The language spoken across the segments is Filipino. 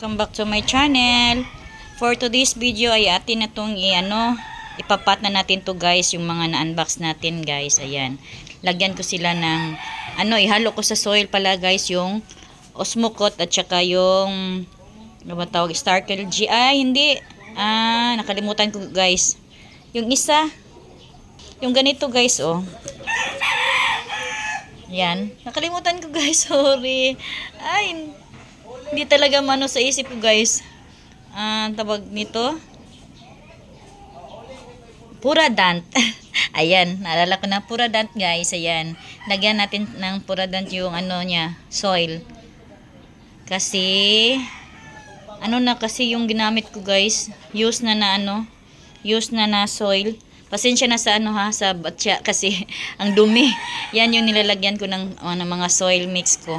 Welcome back to my channel. For today's video ay atin na itong i-ano, ipapat na natin to guys, yung mga na-unbox natin guys. Ayan. Lagyan ko sila ng, ano, ihalo ko sa soil pala guys, yung osmocot at saka yung, ano ba tawag, Starkel G. Ay, hindi. Ah, nakalimutan ko guys. Yung isa, yung ganito guys, oh. Yan. Nakalimutan ko guys, sorry. Ay, hindi talaga mano sa isip ko guys. Ah, tawag nito. Puradant. Ayan, naalala ko na puradant guys. Ayan. Lagyan natin ng puradant yung ano niya, soil. Kasi, ano na kasi yung ginamit ko guys. Use na na ano. Use na na soil. Pasensya na sa ano ha, sa batya kasi ang dumi. Yan yung nilalagyan ko ng, uh, ng mga soil mix ko.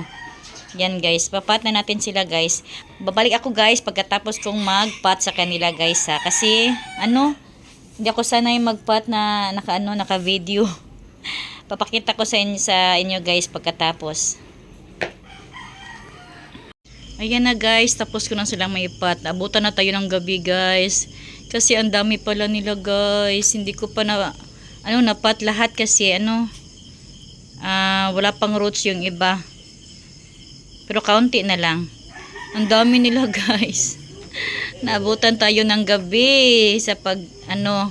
Yan guys, papat na natin sila guys. Babalik ako guys pagkatapos kong magpat sa kanila guys ha. Kasi ano, hindi ako sanay magpat na naka ano, naka video. Papakita ko sa inyo, sa inyo guys pagkatapos. Ayan na guys, tapos ko na silang maipat. Abutan na tayo ng gabi guys. Kasi ang dami pala nila guys. Hindi ko pa na, ano, napat lahat kasi ano, ah wala pang roots yung iba. Pero kaunti na lang. Ang dami nila guys. Naabutan tayo ng gabi sa pag, ano,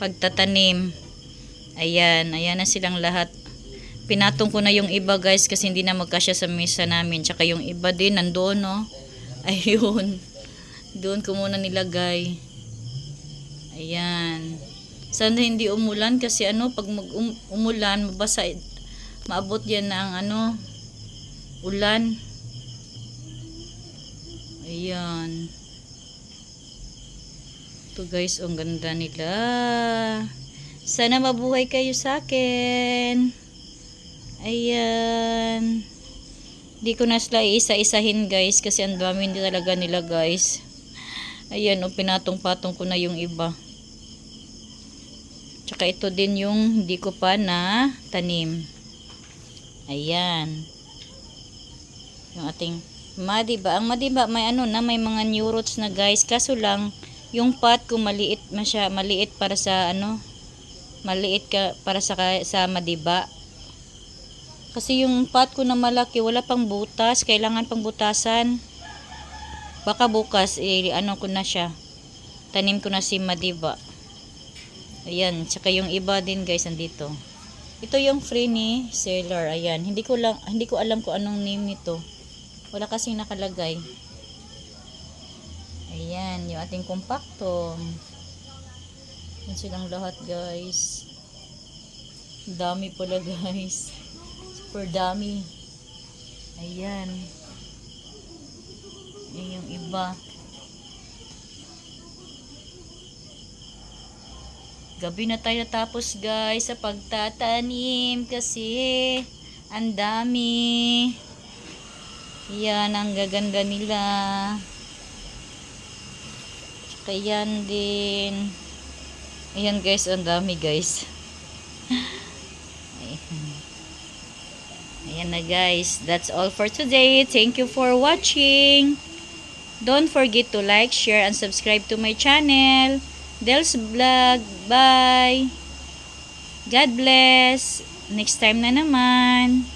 pagtatanim. Ayan, ayan na silang lahat. Pinatong ko na yung iba guys kasi hindi na magkasya sa mesa namin. Tsaka yung iba din nandoon no. Ayun. Doon ko muna nilagay. Ayan. Sana hindi umulan kasi ano pag mag um- umulan mabasa maabot yan ng ano ulan. Ayan. Ito guys, ang ganda nila. Sana mabuhay kayo sa akin. Ayan. Di ko na sila isa-isahin guys kasi ang dami talaga nila guys. Ayan, o pinatong-patong ko na yung iba. Tsaka ito din yung hindi ko pa na tanim. Ayan. Yung ating madiba. Ang madiba may ano na may mga new roots na guys. Kaso lang yung pot ko maliit masya, maliit para sa ano maliit ka para sa sa madiba. Kasi yung pot ko na malaki, wala pang butas. Kailangan pang butasan. Baka bukas, eh, ano ko na siya. Tanim ko na si Madiba. Ayan. Tsaka yung iba din guys, andito. Ito yung free ni seller. Ayan. Hindi ko, lang, hindi ko alam kung anong name nito. Wala kasing nakalagay. Ayan. Yung ating compacto. Yan silang lahat guys. Dami pala guys super dami. Ayan. Ayan yung iba. Gabi na tayo tapos guys sa pagtatanim kasi ang dami. Yan ang gaganda nila. Tsaka yan din. Ayan guys, ang dami guys. Ayan. Na guys. That's all for today. Thank you for watching. Don't forget to like, share, and subscribe to my channel. Del's Vlog. Bye. God bless. Next time na naman.